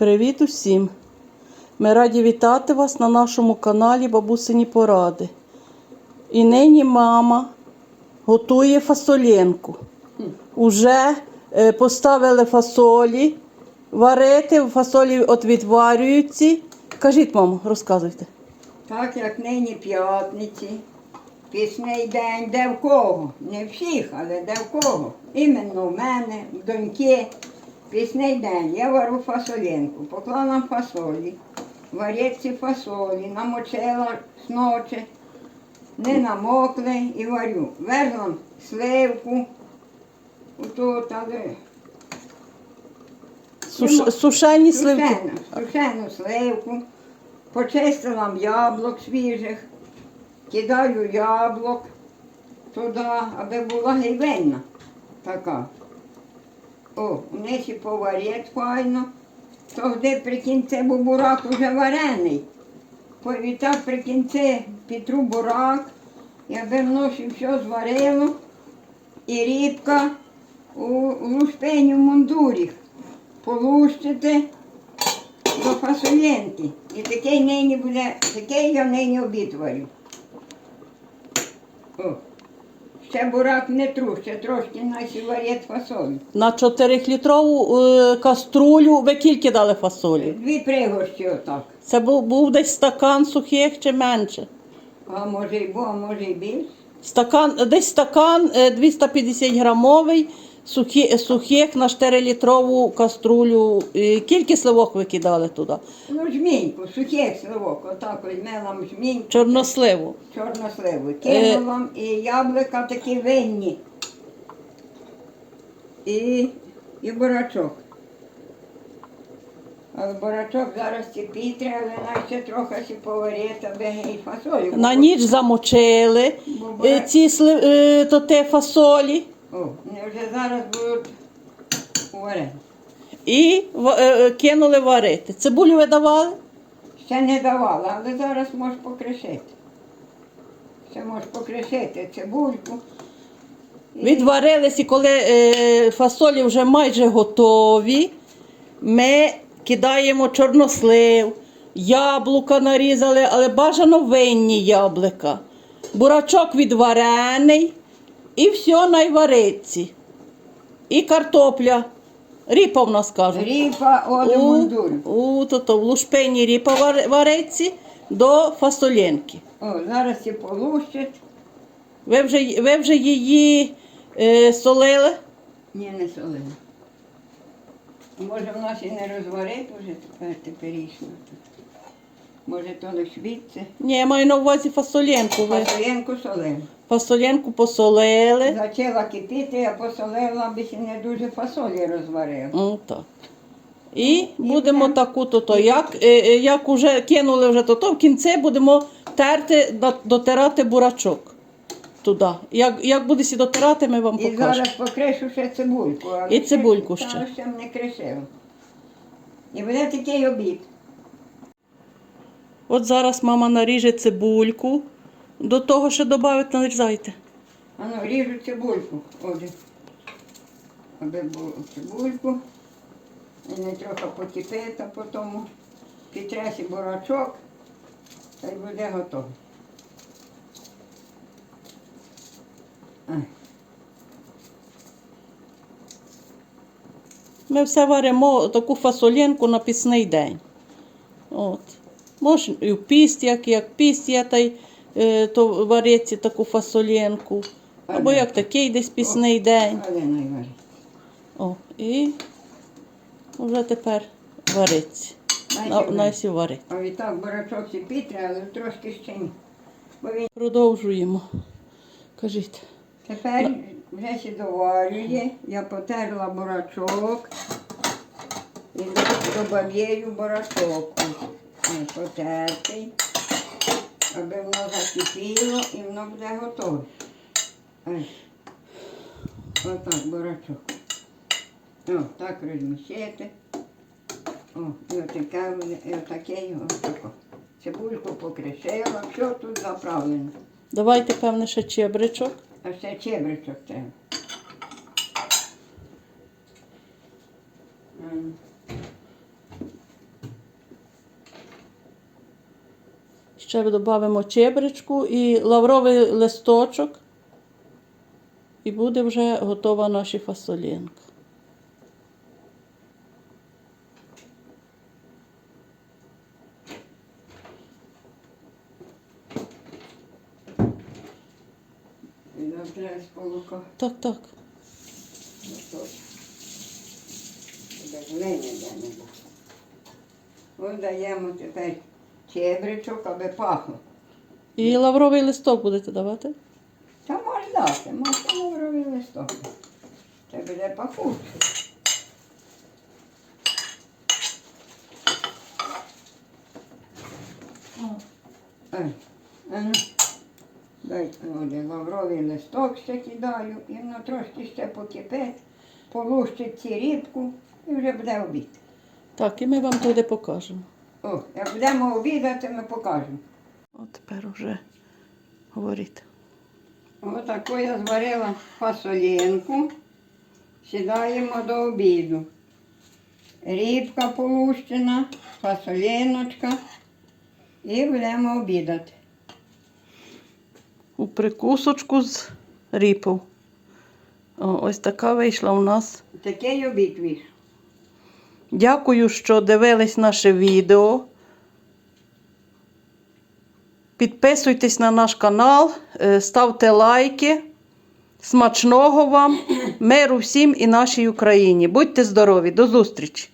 Привіт усім! Ми раді вітати вас на нашому каналі Бабусині Поради. І нині мама готує фасолінку. Уже е, поставили фасолі варити, фасолі от відварюються. Кажіть, мамо, розказуйте. Так як нині п'ятниці, пісний день, де в кого. Не всіх, але де в кого. Іменно в мене, в доньки. Пісний день. Я варю фасолінку, поклала фасолі, варять фасолі, намочила з ночі, не намокли. І варю. Верну сливку, отут, але Суш... Сушені сливки. Сушену, сушену сливку, почистила яблук свіжих, кидаю яблук туди, аби була гейвенна така. О, внесі поварять файно, тоді при кінці бо бурак уже варений. Повітав при кінці Петру бурак, і аби вночі все зварило, і рібка у лушпені в мундурі полущити до фасолінки. І такий нині буде, такий я нині обід варю. О. Ще бурак не труще, трошки наші варять фасоль. На 4-літрову е, каструлю ви кільки дали фасолі? Дві пригощі отак. Це був, був десь стакан сухих чи менше? А може й бо, а може й більш. Стакан, десь стакан е, 250 грамовий сухі, сухих на 4-літрову каструлю. Е, Кілька сливок ви кидали туди? Ну, жміньку, сухих сливок, отак візьмела жміньку, Чорносливу. чорносливу. Кинула і яблука такі винні. І, і бурачок. Але бурачок зараз кипить, треба але ще трохи ще поварити, аби і фасолю. На ніч замочили Бо е, ці сли, е, то те фасолі О, вже зараз будуть варені. і е, е, кинули варити. Цибулю ви давали? Ще не давала, але зараз можеш покришити. Ще можеш покришити цибульку. Відварились, і коли е, фасолі вже майже готові, ми кидаємо чорнослив, яблука нарізали, але бажано винні яблука. Бурачок відварений і все найвариці. І картопля. Ріпа в нас кажуть. Ріпа У, у, то, то, в лушпені ріпа вар- вариться до фасолінки. О, зараз і полущить. Ви вже, ви вже її е, солили? Ні, не солила. Може, в нас і не розварить вже тепер теперішньо. Може, то лиш відце. Ні, я маю на увазі фасолінку. Ви Пасоєнку солила. фасолінку посолили. Зачала кипіти, я посолила, аби ще не дуже фасолі розварила. Ну, так. І будемо будемо- таку то, то як, е, е, як уже кинули вже то, то в кінці будемо терти, дотирати бурачок туди. Як, як буде сі дотирати, ми вам І покажемо. зараз покришу ще цибульку. але І цибульку ще. ще. не кришила. І буде такий обід. От зараз мама наріже цибульку. До того ще додати нарізайте. А ну, ріжу цибульку. Отже. Аби було цибульку. І не трохи покипить, а потім підтресі бурачок. Та й буде готово. Ми все варимо таку фасолінку на пісний день. От. Можна і в піст, як, як піст є, та й е, то вариться таку фасолінку. Або як такий десь пісний день. О, і вже тепер вариться. На, Найсі на сі варить. А відтак бурачок сіпіть, але трошки ще ні. Він Продовжуємо. Кажіть. Тепер вже ще доварює. Я потерла бурачок і додаю бурачок. Ось Потертий, аби воно закипіло і воно буде готове. Ось. Отак бурачок. О, так розміщити. О, і отаке і отаке його отако. Цибульку покришила, все тут заправлено. Давайте, певне, ще чебричок. А ще чебричок треба. Ще додамо чебречку і лавровий листочок. І буде вже готова наша фасолінка. Так, так. Даємо тепер чебричок, аби пахло. І лавровий листок будете давати? Та можна дати, можна лавровий листок. Це буде пахуче. Ей, ну, Дай лавровий листок ще кидаю, і воно трошки ще покипить, полущить ці рібку і вже буде обід. Так, і ми вам туди покажемо. О, як будемо обідати, ми покажемо. От тепер вже говоріть. Отаку я зварила фасолінку. Сідаємо до обіду. Рібка полущена, фасоліночка. І будемо обідати. У прикусочку з ріпу. О, ось така вийшла у нас. Такий обід вийшов. Дякую, що дивились наше відео. Підписуйтесь на наш канал, е, ставте лайки. Смачного вам, миру всім і нашій Україні. Будьте здорові, до зустрічі!